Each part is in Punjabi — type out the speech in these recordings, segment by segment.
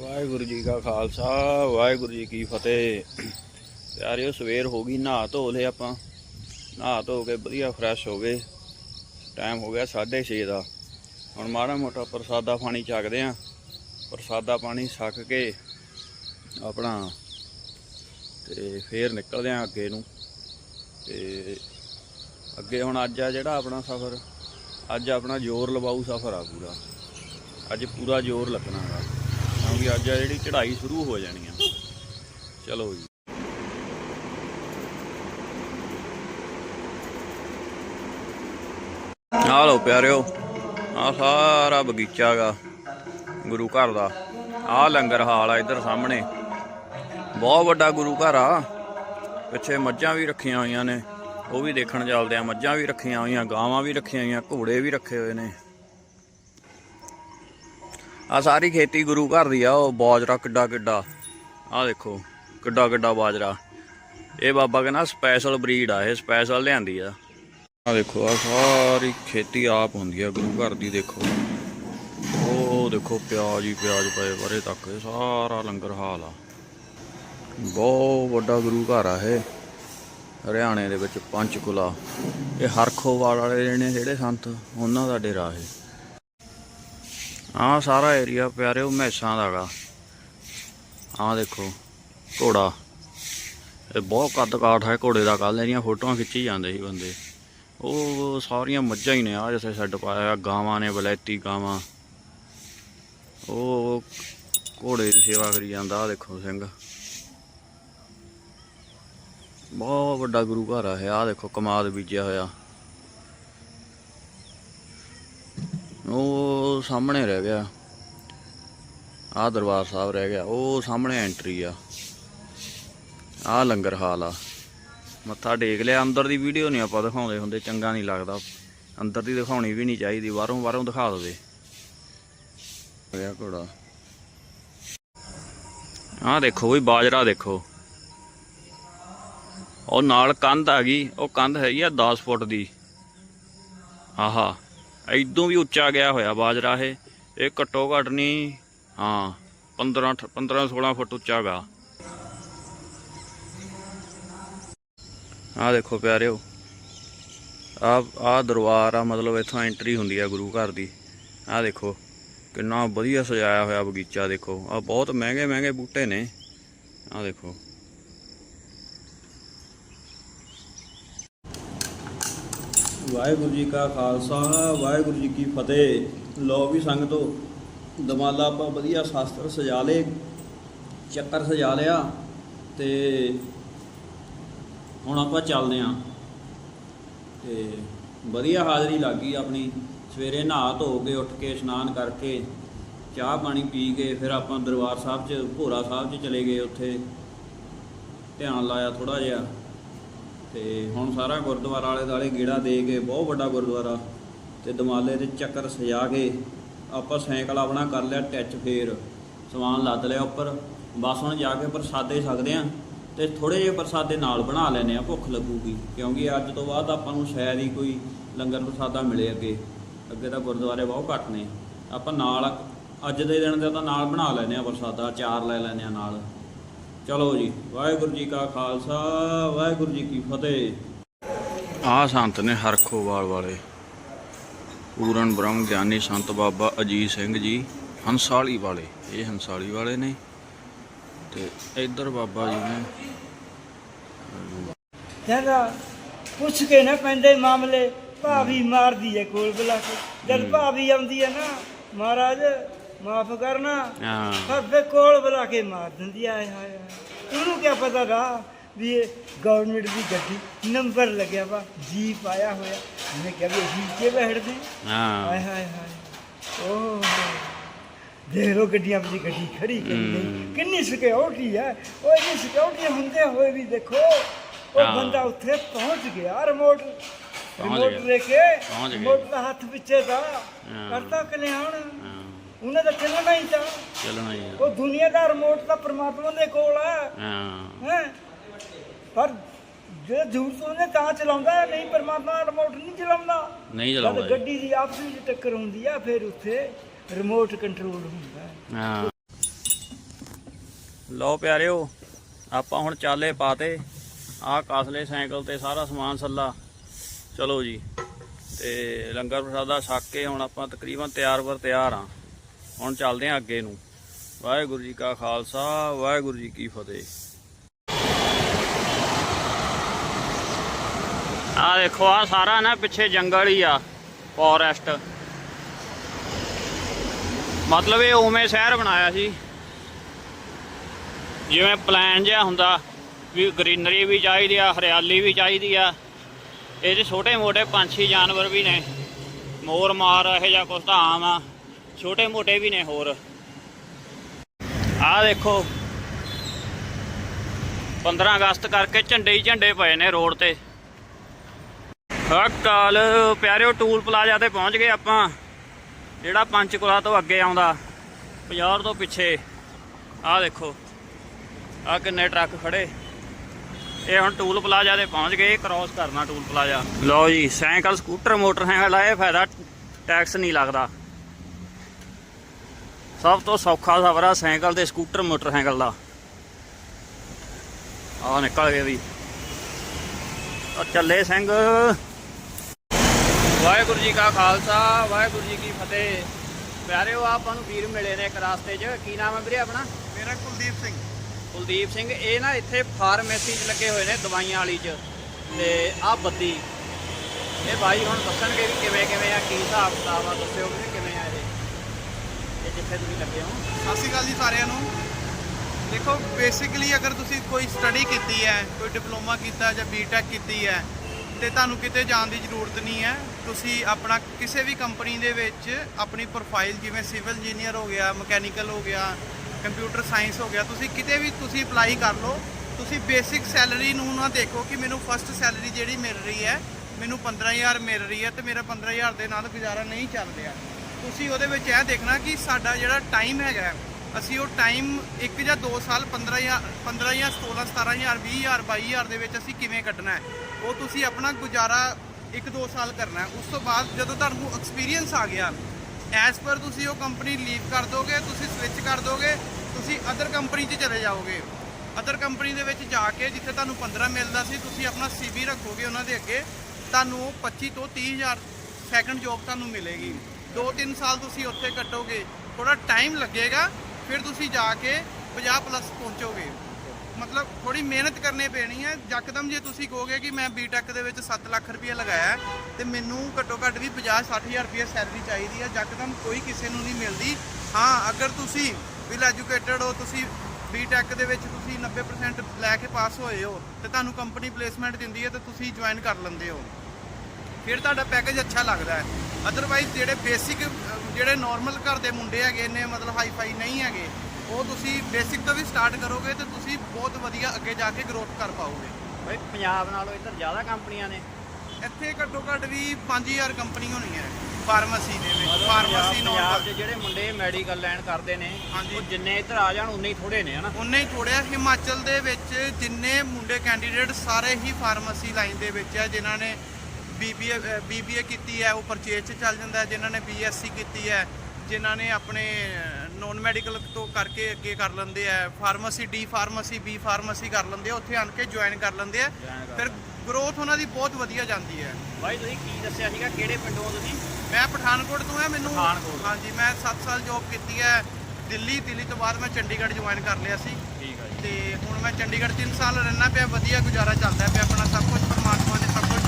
ਵਾਹਿਗੁਰੂ ਜੀ ਕਾ ਖਾਲਸਾ, ਵਾਹਿਗੁਰੂ ਜੀ ਕੀ ਫਤਿਹ। ਪਿਆਰਿਓ, ਸਵੇਰ ਹੋ ਗਈ, ਨਹਾ ਧੋ ਲਏ ਆਪਾਂ। ਨਹਾ ਧੋ ਕੇ ਵਧੀਆ ਫਰੈਸ਼ ਹੋ ਗਏ। ਟਾਈਮ ਹੋ ਗਿਆ 6:30 ਦਾ। ਹੁਣ ਮਾੜਾ ਮੋਟਾ ਪ੍ਰਸਾਦਾ ਪਾਣੀ ਚੱਕਦੇ ਆਂ। ਪ੍ਰਸਾਦਾ ਪਾਣੀ ਛਕ ਕੇ ਆਪਣਾ ਤੇ ਫੇਰ ਨਿਕਲਦੇ ਆਂ ਅੱਗੇ ਨੂੰ। ਤੇ ਅੱਗੇ ਹੁਣ ਅੱਜ ਆ ਜਿਹੜਾ ਆਪਣਾ ਸਫ਼ਰ, ਅੱਜ ਆਪਣਾ ਜ਼ੋਰ ਲਵਾਊ ਸਫ਼ਰ ਆ ਪੂਰਾ। ਅੱਜ ਪੂਰਾ ਜ਼ੋਰ ਲੱਗਣਾ ਹੈ ਕਿਉਂਕਿ ਅੱਜ ਆ ਜਿਹੜੀ ਚੜ੍ਹਾਈ ਸ਼ੁਰੂ ਹੋ ਜਾਣੀ ਆ। ਚਲੋ ਜੀ। ਆ ਲਓ ਪਿਆਰਿਓ ਆ ਸਾਰਾ ਬਗੀਚਾ ਗਾ ਗੁਰੂ ਘਰ ਦਾ। ਆ ਲੰਗਰ ਹਾਲ ਆ ਇੱਧਰ ਸਾਹਮਣੇ। ਬਹੁਤ ਵੱਡਾ ਗੁਰੂ ਘਰ ਆ। ਪਿੱਛੇ ਮੱਝਾਂ ਵੀ ਰੱਖੀਆਂ ਹੋਈਆਂ ਨੇ। ਉਹ ਵੀ ਦੇਖਣ ਚੱਲਦੇ ਆ। ਮੱਝਾਂ ਵੀ ਰੱਖੀਆਂ ਹੋਈਆਂ, ਗਾਵਾਂ ਵੀ ਰੱਖੀਆਂ ਹੋਈਆਂ, ਘੋੜੇ ਵੀ ਰੱਖੇ ਹੋਏ ਨੇ। ਆ ਸਾਰੀ ਖੇਤੀ ਗੁਰੂ ਘਰ ਦੀ ਆ, ਉਹ ਬਾਜਰਾ ਕਿੱਡਾ ਕਿੱਡਾ। ਆ ਦੇਖੋ, ਕਿੱਡਾ ਕਿੱਡਾ ਬਾਜਰਾ। ਇਹ ਬਾਬਾ ਕਹਿੰਦਾ ਸਪੈਸ਼ਲ ਬਰੀਡ ਆ, ਇਹ ਸਪੈਸ਼ਲ ਲਿਆਂਦੀ ਆ। ਆ ਦੇਖੋ, ਆ ਸਾਰੀ ਖੇਤੀ ਆਪ ਹੁੰਦੀ ਆ, ਗੁਰੂ ਘਰ ਦੀ ਦੇਖੋ। ਉਹ ਦੇਖੋ, ਪਿਆਜ਼ ਹੀ ਪਿਆਜ਼ ਪਏ ਪਰੇ ਤੱਕ ਸਾਰਾ ਲੰਗਰ ਹਾਲ ਆ। ਬਹੁਤ ਵੱਡਾ ਗੁਰੂ ਘਰ ਆ ਇਹ। ਹਰਿਆਣੇ ਦੇ ਵਿੱਚ ਪੰਚਕੁਲਾ। ਇਹ ਹਰਖੋਵਾਲ ਵਾਲੇ ਨੇ ਜਿਹੜੇ ਸੰਤ, ਉਹਨਾਂ ਦਾ ਡੇਰਾ ਇਹ। ਆਹ ਸਾਰਾ ਏਰੀਆ ਪਿਆਰਿਓ ਮੈਸਾਂ ਦਾਗਾ ਆਹ ਦੇਖੋ, ਘੋੜਾ। ਇਹ ਬਹੁਤ ਕੱਦ ਕਾਠ ਹੈ ਘੋੜੇ ਦਾ ਕੱਲ ਇਹਦੀਆਂ ਫੋਟੋਆਂ ਖਿੱਚੀ ਜਾਂਦੇ ਸੀ ਬੰਦੇ। ਉਹ ਸਾਰੀਆਂ ਮੱਝਾਂ ਹੀ ਨੇ ਆ ਜਿੱਥੇ ਛੱਡ ਪਾਇਆ ਗਾਵਾਂ ਨੇ ਬਲੈਤੀ ਗਾਵਾਂ। ਉਹ ਘੋੜੇ ਦੀ ਸੇਵਾ ਕਰੀ ਜਾਂਦਾ ਆ ਦੇਖੋ ਸਿੰਘ। ਬਹੁਤ ਵੱਡਾ ਗੁਰੂ ਘਰ ਆ ਇਹ ਆ ਦੇਖੋ ਕਮਾਦ ਬੀਜਿਆ ਹੋਇਆ। ਉਹ ਸਾਹਮਣੇ ਰਹਿ ਗਿਆ। ਆ ਦਰਬਾਰ ਸਾਹਿਬ ਰਹਿ ਗਿਆ। ਉਹ ਸਾਹਮਣੇ ਐਂਟਰੀ ਆ। ਆ ਲੰਗਰ ਹਾਲ ਆ। ਮੱਥਾ ਟੇਕ ਲਿਆ। ਅੰਦਰ ਦੀ ਵੀਡੀਓ ਨਹੀਂ ਆਪਾਂ ਦਿਖਾਉਂਦੇ ਹੁੰਦੇ। ਚੰਗਾ ਨਹੀਂ ਲੱਗਦਾ। ਅੰਦਰ ਦੀ ਦਿਖਾਉਣੀ ਵੀ ਨਹੀਂ ਚਾਹੀਦੀ। ਬਾਹਰੋਂ ਬਾਹਰੋਂ ਦਿਖਾ ਦੇਵੇ। ਹੋਇਆ ਘੋੜਾ। ਆ ਦੇਖੋ ਵੀ ਬਾਜਰਾ ਦੇਖੋ। ਉਹ ਨਾਲ ਕੰਧ ਆ ਗਈ। ਉਹ ਕੰਧ ਹੈਗੀ ਆ 10 ਫੁੱਟ ਦੀ। ਆਹਾ। ਇਦੋਂ ਵੀ ਉੱਚਾ ਗਿਆ ਹੋਇਆ ਬਾਜਰਾ ਇਹ। ਇਹ ਘੱਟੋ ਘੱਟ ਨਹੀਂ, ਹਾਂ 15 15 16 ਫੁੱਟ ਉੱਚਾ ਗਾ। ਆ ਦੇਖੋ ਪਿਆਰਿਓ ਆ ਆ ਦਰਬਾਰ ਆ, ਮਤਲਬ ਇੱਥੋਂ ਐਂਟਰੀ ਹੁੰਦੀ ਆ ਗੁਰੂ ਘਰ ਦੀ। ਆ ਦੇਖੋ, ਕਿੰਨਾ ਵਧੀਆ ਸਜਾਇਆ ਹੋਇਆ ਬਗੀਚਾ ਦੇਖੋ। ਆ ਬਹੁਤ ਮਹਿੰਗੇ ਮਹਿੰਗੇ ਬੂਟੇ ਨੇ। ਆ ਦੇਖੋ। ਵਾਹਿਗੁਰੂ ਜੀ ਕਾ ਖਾਲਸਾ, ਵਾਹਿਗੁਰੂ ਜੀ ਕੀ ਫਤਿਹ। ਲੋ ਵੀ ਸੰਗਤੋ, ਦਮਾਲਾ ਆਪਾਂ ਵਧੀਆ ਸ਼ਾਸਤਰ ਸਜਾ ਲੇ ਚੱਕਰ ਸਜਾ ਲਿਆ ਤੇ ਹੁਣ ਆਪਾਂ ਚੱਲਦੇ ਆਂ ਤੇ ਵਧੀਆ ਹਾਜ਼ਰੀ ਲੱਗੀ ਆਪਣੀ। ਸਵੇਰੇ ਨਹਾ ਧੋ ਕੇ, ਉੱਠ ਕੇ, ਇਸ਼ਨਾਨ ਕਰਕੇ, ਚਾਹ ਪਾਣੀ ਪੀ ਕੇ, ਫਿਰ ਆਪਾਂ ਦਰਬਾਰ ਸਾਹਿਬ 'ਚ, ਭੋਰਾ ਸਾਹਿਬ 'ਚ ਚਲੇ ਗਏ ਉੱਥੇ। ਧਿਆਨ ਲਾਇਆ ਥੋੜਾ ਜਿਹਾ। ਤੇ ਹੁਣ ਸਾਰਾ ਗੁਰਦੁਆਰਾ ਵਾਲੇ ਦਾਲੇ ਗੇੜਾ ਦੇ ਕੇ, ਬਹੁਤ ਵੱਡਾ ਗੁਰਦੁਆਰਾ ਤੇ ਦਮਾਲੇ ਦੇ ਚੱਕਰ ਸਜਾ ਕੇ ਆਪਾਂ ਸਾਈਕਲ ਆਪਣਾ ਕਰ ਲਿਆ, ਟੱਚ ਫੇਰ ਸਮਾਨ ਲੱਦ ਲਿਆ ਉੱਪਰ। ਬਸ ਹੁਣ ਜਾ ਕੇ ਪ੍ਰਸਾਦੇ ਸਕਦੇ ਆ ਤੇ ਥੋੜੇ ਜਿਹੇ ਪ੍ਰਸਾਦੇ ਨਾਲ ਬਣਾ ਲੈਨੇ ਆ, ਭੁੱਖ ਲੱਗੂਗੀ। ਕਿਉਂਕਿ ਅੱਜ ਤੋਂ ਬਾਅਦ ਆਪਾਂ ਨੂੰ ਸ਼ਾਇਦ ਹੀ ਕੋਈ ਲੰਗਰ ਪ੍ਰਸਾਦਾ ਮਿਲੇ ਅੱਗੇ। ਅੱਗੇ ਤਾਂ ਗੁਰਦੁਆਰੇ ਬਹੁਤ ਘੱਟ ਨੇ। ਆਪਾਂ ਨਾਲ, ਅੱਜ ਦੇ ਦਿਨ ਦਾ ਤਾਂ ਨਾਲ ਬਣਾ ਲੈਨੇ ਆ ਪ੍ਰਸਾਦਾ ਚਾਰ ਲੈ ਲੈਨੇ ਆ ਨਾਲ। ਚਲੋ ਜੀ ਵਾਹਿਗੁਰੂ ਜੀ ਕਾ ਖਾਲਸਾ ਵਾਹਿਗੁਰੂ ਜੀ ਕੀ ਫਤਿਹ। ਆ ਸੰਤ ਨੇ ਹਰਖੋਵਾਲ ਵਾਲੇ ਪੂਰਨ ਬ੍ਰਹਮ ਗਿਆਨੀ ਸੰਤ ਬਾਬਾ ਅਜੀਤ ਸਿੰਘ ਜੀ ਹੰਸਾਲੀ ਵਾਲੇ ਇਹ ਹੰਸਾਲੀ ਵਾਲੇ ਨੇ ਤੇ ਇੱਧਰ ਬਾਬਾ ਜੀ ਨੇ। ਕਹਿੰਦਾ ਪੁੱਛ ਕੇ ਨਾ ਪੈਂਦੇ ਮਾਮਲੇ ਭਾਵੀ ਮਾਰਦੀ ਹੈ ਕੋਲ ਬੁਲਾ ਕੇ। ਜਦ ਭਾਵੀ ਆਉਂਦੀ ਹੈ ਨਾ ਮਹਾਰਾਜ ਮਾਫ ਕਰਨਾ। ਹਾਂ। ਪਰ ਫੇ ਕੋਲ ਬੁਲਾ ਕੇ ਮਾਰ ਦਿੰਦੀ ਆ ਹਾਏ ਹਾਏ। ਉਹਨੂੰ ਕੀ ਪਤਾ ਦਾ ਵੀ ਇਹ ਗਵਰਨਮੈਂਟ ਦੀ ਗੱਡੀ ਨੰਬਰ ਲੱਗਿਆ ਵਾ ਜੀਪ ਆਇਆ ਹੋਇਆ। ਮੈਂ ਕਿਹਾ ਵੀ ਜੀਪ ਕੇ ਬੈਠਦੇ ਹਾਏ ਹਾਂ। ਹਾਏ ਹਾਏ। ਓਹ। ਦੇਖ ਲੋ ਗੱਡੀਆਂ ਵਿੱਚ ਗੱਡੀ ਖੜੀ ਕਿੰਨੀ। ਕਿੰਨੀ ਸਿਕਿਉਰਿਟੀ ਹੈ ਉਹ ਇਹ ਸਿਕਿਉਰਿਟੀ ਹੁੰਦੇ ਹੋਏ ਵੀ ਦੇਖੋ ਉਹ। ਬੰਦਾ ਉੱਥੇ ਪਹੁੰਚ ਗਿਆ ਰਿਮੋਟ ਰਿਮੋਟ। ਲੈ ਕੇ। ਰਿਮੋਟ ਦਾ ਹੱਥ ਪਿੱਛੇ ਦਾ। ਕਰਤਾ ਕਲਿਆਣ। ਉਹਨੇ ਤਾਂ ਚੱਲਣਾ ਹੀ ਤਾਂ। ਚੱਲਣਾ ਹੀ ਆ। ਉਹ ਦੁਨੀਆ ਦਾ ਰਿਮੋਟ ਤਾਂ ਪ੍ਰਮਾਤਮਾ ਦੇ ਕੋਲ ਹੈ ਹਾਂ। ਹੈ? ਪਰ ਜੇ ਜ਼ਰੂਰਤ ਉਹਨੇ ਤਾਂ ਚਲਾਉਂਦਾ ਹੈ, ਨਹੀਂ ਪਰਮਾਤਮਾ ਰਿਮੋਟ ਨਹੀਂ ਚਲਾਉਂਦਾ। ਨਹੀਂ ਜਦ ਚਲਾਉਂਦਾ। ਗੱਡੀ ਦੀ ਆਪਸ ਵਿੱਚ ਟੱਕਰ ਹੁੰਦੀ ਆ ਫਿਰ ਉੱਥੇ ਰਿਮੋਟ ਕੰਟਰੋਲ ਹੁੰਦਾ। ਹੈ। ਹਾਂ। ਲਓ ਪਿਆਰਿਓ ਆਪਾਂ ਹੁਣ ਚਾਲੇ ਪਾਤੇ। ਆਹ ਕਾਸਲੇ ਸਾਈਕਲ ਤੇ ਸਾਰਾ ਸਮਾਨ ਸੱਲਾ। ਚਲੋ ਜੀ। ਤੇ ਲੰਗਰ ਪ੍ਰਸ਼ਾਦਾ ਛੱਕ ਕੇ ਹੁਣ ਆਪਾਂ ਤਕਰੀਬਨ ਤਿਆਰ ਵਰ ਤਿਆਰ ਆ। ਹੁਣ ਚੱਲਦੇ ਹਾਂ ਅੱਗੇ ਨੂੰ। ਵਾਹਿਗੁਰੂ ਜੀ ਕਾ ਖਾਲਸਾ, ਵਾਹਿਗੁਰੂ ਜੀ ਕੀ ਫਤਿਹ। ਆ ਦੇਖੋ ਆ ਸਾਰਾ ਨਾ ਪਿੱਛੇ ਜੰਗਲ ਹੀ ਆ ਫੋਰੈਸਟ ਮਤਲਬ ਇਹ ਉਵੇਂ ਸ਼ਹਿਰ ਬਣਾਇਆ ਸੀ। ਜਿਵੇਂ ਪਲਾਨ ਜਿਹਾ ਹੁੰਦਾ, ਵੀ ਗ੍ਰੀਨਰੀ ਵੀ ਚਾਹੀਦੀ ਆ, ਹਰਿਆਲੀ ਵੀ ਚਾਹੀਦੀ ਆ। ਇਹ 'ਚ ਛੋਟੇ ਮੋਟੇ ਪੰਛੀ, ਜਾਨਵਰ ਵੀ ਨੇ। ਮੋਰ ਮਾਰ ਇਹੋ ਜਿਹਾ ਕੁਛ ਤਾਂ ਆਮ ਆ। ਛੋਟੇ ਮੋਟੇ ਵੀ ਨੇ ਹੋਰ। ਆਹ ਦੇਖੋ। 15 ਅਗਸਤ ਕਰਕੇ ਝੰਡੇ ਹੀ ਝੰਡੇ ਪਏ ਨੇ ਰੋਡ ਤੇ। ਹਕਾਲ ਪਿਆਰਿਓ, ਟੂਲ ਪਲਾਜ਼ਾ ਤੇ ਪਹੁੰਚ ਗਏ ਆਪਾਂ। ਜਿਹੜਾ ਪੰਚਕੁਲਾ ਤੋਂ ਅੱਗੇ ਆਉਂਦਾ 50 ਤੋਂ ਪਿੱਛੇ। ਆਹ ਦੇਖੋ। ਆ ਕਿੰਨੇ ਟਰੱਕ ਖੜੇ। ਇਹ ਹੁਣ ਟੂਲ ਪਲਾਜ਼ਾ ਤੇ ਪਹੁੰਚ ਗਏ ਕ੍ਰਾਸ ਕਰਨਾ ਟੂਲ ਪਲਾਜ਼ਾ। ਲਓ ਜੀ, ਸਾਈਕਲ, ਸਕੂਟਰ, ਮੋਟਰਸਾਈਕਲ ਆ ਇਹ ਫਾਇਦਾ, ਟੈਕਸ ਨਹੀਂ ਲੱਗਦਾ। ਸਭ ਤੋਂ ਸੌਖਾ ਸਫ਼ਰ ਆ ਸਾਈਕਲ ਤੇ ਸਕੂਟਰ ਮੋਟਰਸਾਈਕਲ ਦਾ। ਆ ਨਿਕਲ ਗਏ ਵੀ। ਆ ਚੱਲੇ ਸਿੰਘ। ਵਾਹਿਗੁਰੂ ਜੀ ਕਾ ਖਾਲਸਾ ਵਾਹਿਗੁਰੂ ਜੀ ਕੀ ਫਤਿਹ। ਪਿਆਰਿਓ ਆਪਾਂ ਨੂੰ ਵੀਰ ਮਿਲੇ ਨੇ ਇੱਕ ਰਾਸਤੇ 'ਚ। ਕੀ ਨਾਮ ਹੈ ਵੀਰੇ ਆਪਣਾ? ਮੇਰਾ ਕੁਲਦੀਪ ਸਿੰਘ। ਕੁਲਦੀਪ ਸਿੰਘ ਇਹ ਨਾ ਇੱਥੇ ਫਾਰਮੇਸੀ 'ਚ ਲੱਗੇ ਹੋਏ ਨੇ ਦਵਾਈਆਂ ਵਾਲੀ 'ਚ। ਤੇ ਆਹ ਬੱਦੀ। ਇਹ ਭਾਈ ਹੁਣ ਦੱਸਣਗੇ ਵੀ ਕਿਵੇਂ ਕਿਵੇਂ ਆ ਕੀ ਹਿਸਾਬ ਕਿਤਾਬ ਆ ਦੱਸਿਓ ਵੀ ਆ ਇਹ ਜਿੱਥੇ ਤੁਸੀਂ ਲੱਗੇ ਹੋ? ਸਤਿ ਸ਼੍ਰੀ ਅਕਾਲ ਜੀ ਸਾਰਿਆਂ ਨੂੰ। ਦੇਖੋ ਬੇਸਿਕਲੀ ਅਗਰ ਤੁਸੀਂ ਕੋਈ ਸਟੱਡੀ ਕੀਤੀ ਹੈ, ਕੋਈ ਡਿਪਲੋਮਾ ਕੀਤਾ ਜਾਂ ਬੀਟੈਕ ਕੀਤੀ ਹੈ, ਤੇ ਤੁਹਾਨੂੰ ਕਿਤੇ ਜਾਣ ਦੀ ਜ਼ਰੂਰਤ ਨਹੀਂ ਹੈ। ਤੁਸੀਂ ਆਪਣਾ ਕਿਸੇ ਵੀ ਕੰਪਨੀ ਦੇ ਵਿੱਚ ਆਪਣੀ ਪ੍ਰੋਫਾਈਲ ਜਿਵੇਂ ਸਿਵਲ ਇੰਜੀਨੀਅਰ ਹੋ ਗਿਆ ਮਕੈਨੀਕਲ ਹੋ ਗਿਆ ਕੰਪਿਊਟਰ ਸਾਇੰਸ ਹੋ ਗਿਆ, ਤੁਸੀਂ ਕਿਤੇ ਵੀ ਤੁਸੀਂ ਅਪਲਾਈ ਕਰ ਲਓ। ਤੁਸੀਂ ਬੇਸਿਕ ਸੈਲਰੀ ਨੂੰ ਨਾ ਦੇਖੋ ਕਿ ਮੈਨੂੰ ਫਸਟ ਸੈਲਰੀ ਜਿਹੜੀ ਮਿਲ ਰਹੀ ਹੈ, ਮੈਨੂੰ 15000 ਮਿਲ ਰਹੀ ਹੈ ਤੇ ਮੇਰਾ 15000 ਦੇ ਨਾਲ ਗੁਜ਼ਾਰਾ ਨਹੀਂ ਚੱਲ ਰਿਹਾ। ਤੁਸੀਂ ਉਹਦੇ ਵਿੱਚ ਇਹ ਦੇਖਣਾ ਕਿ ਸਾਡਾ ਜਿਹੜਾ ਟਾਈਮ ਹੈਗਾ ਅਸੀਂ ਉਹ ਟਾਈਮ ਇੱਕ ਜਾਂ 2 ਸਾਲ 15000 15 ਜਾਂ 16 17000 20000 22000 ਦੇ ਵਿੱਚ ਅਸੀਂ ਕਿਵੇਂ ਕੱਢਣਾ ਹੈ, ਉਹ ਤੁਸੀਂ ਆਪਣਾ ਗੁਜ਼ਾਰਾ 1-2 ਸਾਲ ਕਰਨਾ ਉਸ ਤੋਂ ਬਾਅਦ ਜਦੋਂ ਤੁਹਾਨੂੰ ਐਕਸਪੀਰੀਅੰਸ ਆ ਗਿਆ ਐਸ ਪਰ ਤੁਸੀਂ ਉਹ ਕੰਪਨੀ ਲੀਵ ਕਰ ਦੋਗੇ, ਤੁਸੀਂ ਸਵਿਚ ਕਰ ਦੋਗੇ, ਤੁਸੀਂ ਅਦਰ ਕੰਪਨੀ 'ਚ ਚਲੇ ਜਾਓਗੇ। ਅਦਰ ਕੰਪਨੀ ਦੇ ਵਿੱਚ ਜਾ ਕੇ ਜਿੱਥੇ ਤੁਹਾਨੂੰ 15 ਮਿਲਦਾ ਸੀ, ਤੁਸੀਂ ਆਪਣਾ ਸੀਵੀ ਰੱਖੋਗੇ ਉਹਨਾਂ ਦੇ ਅੱਗੇ, ਤੁਹਾਨੂੰ ਉਹ 25 ਤੋਂ 30000 ਸੈਕੰਡ ਜੌਬ ਤੁਹਾਨੂੰ ਮਿਲੇਗੀ। 2-3 ਸਾਲ ਤੁਸੀਂ ਉੱਥੇ ਕੱਟੋਗੇ ਥੋੜਾ ਟਾਈਮ ਲੱਗੇਗਾ, ਫਿਰ ਤੁਸੀਂ ਜਾ ਕੇ 50 ਪਲੱਸ ਪਹੁੰਚੋਗੇ। ਮਤਲਬ ਥੋੜੀ ਮਿਹਨਤ ਕਰਨੀ ਪੈਣੀ ਹੈ। ਯਕਦਮ ਜੇ ਤੁਸੀਂ ਕਹੋਗੇ ਕਿ ਮੈਂ ਬੀਟੈਕ ਦੇ ਵਿੱਚ 7 ਲੱਖ ਰੁਪਏ ਲਗਾਇਆ ਹੈ, ਤੇ ਮੈਨੂੰ ਘੱਟੋ ਘੱਟ ਵੀ 50 60000 ਰੁਪਏ ਸੈਲਰੀ ਚਾਹੀਦੀ ਹੈ। ਯਕਦਮ ਕੋਈ ਕਿਸੇ ਨੂੰ ਨਹੀਂ ਮਿਲਦੀ। ਹਾਂ, ਅਗਰ ਤੁਸੀਂ ਵੈਲ ਐਜੂਕੇਟਡ ਹੋ, ਤੁਸੀਂ ਬੀਟੈਕ ਦੇ ਵਿੱਚ ਤੁਸੀਂ 90% ਲੈ ਕੇ ਪਾਸ ਹੋਏ ਹੋ, ਤੇ ਤੁਹਾਨੂੰ ਕੰਪਨੀ ਪਲੇਸਮੈਂਟ ਦਿੰਦੀ ਹੈ, ਤੇ ਤੁਸੀਂ ਜੁਆਇਨ ਕਰ ਲੈਂਦੇ ਹੋ। ਫਿਰ ਤੁਹਾਡਾ ਪੈਕੇਜ ਅੱਛਾ ਲੱਗਦਾ ਹੈ। ਅਦਰਵਾਈਜ਼ ਜਿਹੜੇ ਬੇਸਿਕ ਜਿਹੜੇ ਨਾਰਮਲ ਘਰ ਦੇ ਮੁੰਡੇ ਹੈਗੇ ਨੇ ਮਤਲਬ ਹਾਈ ਫਾਈ ਨਹੀਂ ਹੈਗੇ ਉਹ ਤੁਸੀਂ ਬੇਸਿਕ ਤੋਂ ਵੀ ਸਟਾਰਟ ਕਰੋਗੇ ਤੇ ਤੁਸੀਂ ਬਹੁਤ ਵਧੀਆ ਅੱਗੇ ਜਾ ਕੇ ਗਰੋਥ ਕਰ ਪਾਓਗੇ। ਬਈ ਪੰਜਾਬ ਨਾਲੋਂ ਇੱਧਰ ਜ਼ਿਆਦਾ ਕੰਪਨੀਆਂ ਨੇ। ਇੱਥੇ ਘੱਟੋ ਘੱਟ ਵੀ 5000 ਕੰਪਨੀ ਹੋਣੀ ਹੈ ਫਾਰਮੇਸੀ ਦੇ ਵਿੱਚ ਫਾਰਮੇਸੀ ਪੰਜਾਬ- ਪੰਜਾਬ ਨਾਰਮਲ ਜਿਹੜੇ ਮੁੰਡੇ ਮੈਡੀਕਲ ਲੈਣ ਕਰਦੇ ਨੇ। ਉਹ ਜਿੰਨੇ ਇੱਧਰ ਆ ਜਾਣ ਉਨੇ ਹੀ ਥੋੜੇ ਨੇ ਹਨਾ? ਉਨੇ ਹੀ ਥੋੜਿਆ ਹਿਮਾਚਲ ਦੇ ਵਿੱਚ ਜਿੰਨੇ ਮੁੰਡੇ ਕੈਂਡੀਡੇਟ ਸਾਰੇ ਹੀ ਫਾਰਮੇਸੀ ਲਾਈਨ ਦੇ ਵਿੱਚ ਹੈ ਜਿਨ੍ਹਾਂ ਨੇ ਬੀਬੀਏ ਬੀਬੀਏ ਕੀਤੀ ਹੈ ਉਹ ਪਰਚੇਜ 'ਚ ਚੱਲ ਜਾਂਦਾ ਹੈ ਜਿਨ੍ਹਾਂ ਨੇ ਬੀਐਸਸੀ ਕੀਤੀ ਹੈ ਜਿਨ੍ਹਾਂ ਨੇ ਆਪਣੇ ਨੋਨ ਮੈਡੀਕਲ ਤੋਂ ਕਰਕੇ ਅੱਗੇ ਕਰ ਲੈਂਦੇ ਆ pharmacy D pharmacy B pharmacy ਕਰ ਲੈਂਦੇ ਆ ਉੱਥੇ ਆਣ ਕੇ ਜੁਆਇਨ ਕਰ ਲੈਂਦੇ ਆ। ਫਿਰ ਗਰੋਥ ਉਹਨਾਂ ਦੀ ਬਹੁਤ ਵਧੀਆ ਜਾਂਦੀ ਹੈ। ਬਾਈ ਤੁਸੀਂ ਕੀ ਦੱਸਿਆ ਸੀਗਾ? ਕਿਹੜੇ ਪਿੰਡੋਂ ਹੋ ਤੁਸੀਂ? ਮੈਂ ਪਠਾਨਕੋਟ ਤੋਂ ਹਾਂ ਮੈਨੂੰ। ਹਾਂਜੀ ਮੈਂ 7 ਸਾਲ ਜੌਬ ਕੀਤੀ ਹੈ ਦਿੱਲੀ ਦਿੱਲੀ ਤੋਂ ਬਾਅਦ ਮੈਂ ਚੰਡੀਗੜ੍ਹ ਜੁਆਇਨ ਕਰ ਲਿਆ ਸੀ। ਠੀਕ ਆ ਜੀ। ਤੇ ਹੁਣ ਮੈਂ ਚੰਡੀਗੜ੍ਹ 3 ਸਾਲ ਰਹਿਣਾ ਪਿਆ ਵਧੀਆ ਗੁਜ਼ਾਰਾ ਚੱਲਦਾ ਪਿਆ ਆਪਣਾ ਸਭ ਕੁਝ ਪਰਮਾਤਮਾ ਨੇ ਸਭ ਕੁਝ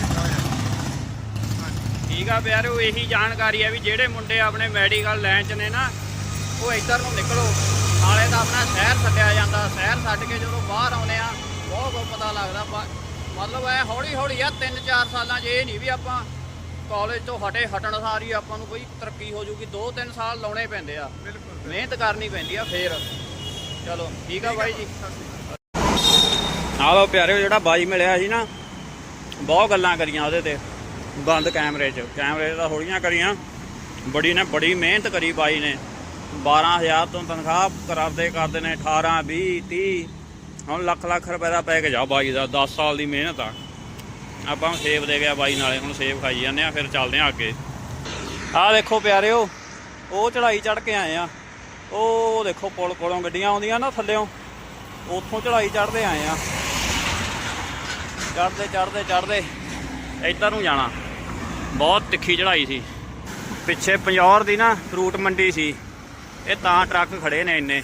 ਠੀਕ ਆ ਪਿਆਰਿਓ ਇਹੀ ਜਾਣਕਾਰੀ ਆ ਵੀ ਜਿਹੜੇ ਮੁੰਡੇ ਆਪਣੇ ਮੈਡੀਕਲ ਲਾਈਨ 'ਚ ਨੇ ਨਾ ਉਹ ਇੱਧਰ ਨੂੰ ਨਿਕਲੋ। ਨਾਲੇ ਤਾਂ ਆਪਣਾ ਸ਼ਹਿਰ ਛੱਡਿਆ ਜਾਂਦਾ ਸ਼ਹਿਰ ਛੱਡ ਕੇ ਜਦੋਂ ਬਾਹਰ ਆਉਨੇ ਆ ਬਹੁਤ ਕੁਝ ਪਤਾ ਲੱਗਦਾ। ਮਤਲਬ ਐ ਹੌਲੀ ਹੌਲੀ ਆ 3-4 ਸਾਲਾਂ 'ਚ ਇਹ ਨਹੀਂ ਵੀ ਆਪਾਂ ਕਾਲਜ ਤੋਂ ਹਟੇ ਹਟਣ ਸਾਰੀ ਆਪਾਂ ਨੂੰ ਕੋਈ ਤਰੱਕੀ ਹੋ ਜੂਗੀ। 2-3 ਸਾਲ ਲਾਉਣੇ ਪੈਂਦੇ ਆ। ਬਿਲਕੁਲ ਮਿਹਨਤ ਕਰਨੀ ਪੈਂਦੀ ਆ ਫੇਰ। ਚਲੋ ਠੀਕ ਆ ਬਾਈ ਜੀ। ਸਤਿ ਸ਼੍ਰੀ ਅਕਾਲ। ਆ ਲੋ ਪਿਆਰਿਓ ਜਿਹੜਾ ਬਾਈ ਮਿਲਿਆ ਸੀ ਨਾ ਬਹੁਤ ਗੱਲਾਂ ਕਰੀਆਂ ਉਹਦੇ ਤੇ। ਬੰਦ ਕੈਮਰੇ 'ਚ। ਕੈਮਰੇ ਤਾਂ ਥੋੜੀਆਂ ਕਰੀਆਂ। ਬੜੀ ਨੇ ਬੜੀ ਮਿਹਨਤ ਕਰੀ ਬਾਈ ਨੇ। 12000 ਤੋਂ ਤਨਖਾਹ ਕਰਦੇ ਕਰਦੇ ਨੇ 18 20 30 ਹੁਣ ਲੱਖ ਲੱਖ ਰੁਪਏ ਦਾ ਪੈਕੇਜ ਆ ਬਾਈ ਦਾ। 10 ਸਾਲ ਦੀ ਮਿਹਨਤ ਆ। ਆਪਾਂ ਨੂੰ ਸੇਬ ਦੇ ਗਿਆ ਬਾਈ ਨਾਲੇ। ਹੁਣ ਸੇਬ ਖਾਈ ਜਾਂਦੇ ਆ, ਫਿਰ ਚੱਲਦੇ ਆ ਅੱਗੇ। ਆਹ ਦੇਖੋ ਪਿਆਰਿਓ, ਉਹ ਚੜਾਈ ਚੜ ਕੇ ਆਏ ਆ। ਉਹ ਦੇਖੋ ਪੁਲ ਕੋਲੋਂ ਗੱਡੀਆਂ ਆਉਂਦੀਆਂ ਨਾ ਥੱਲਿਓਂ। ਉੱਥੋਂ ਚੜਾਈ ਚੜਦੇ ਆਏ ਆ। ਚੜਦੇ ਚੜਦੇ ਚੜਦੇ ਇੱਧਰ ਨੂੰ ਜਾਣਾ। ਬਹੁਤ ਤਿੱਖੀ ਚੜਾਈ ਸੀ। ਪਿੱਛੇ ਪੰਜੌਰ ਦੀ ਨਾ ਫਰੂਟ ਮੰਡੀ ਸੀ। ਇਹ ਤਾਂ ਟਰੱਕ ਖੜੇ ਨੇ ਇੰਨੇ।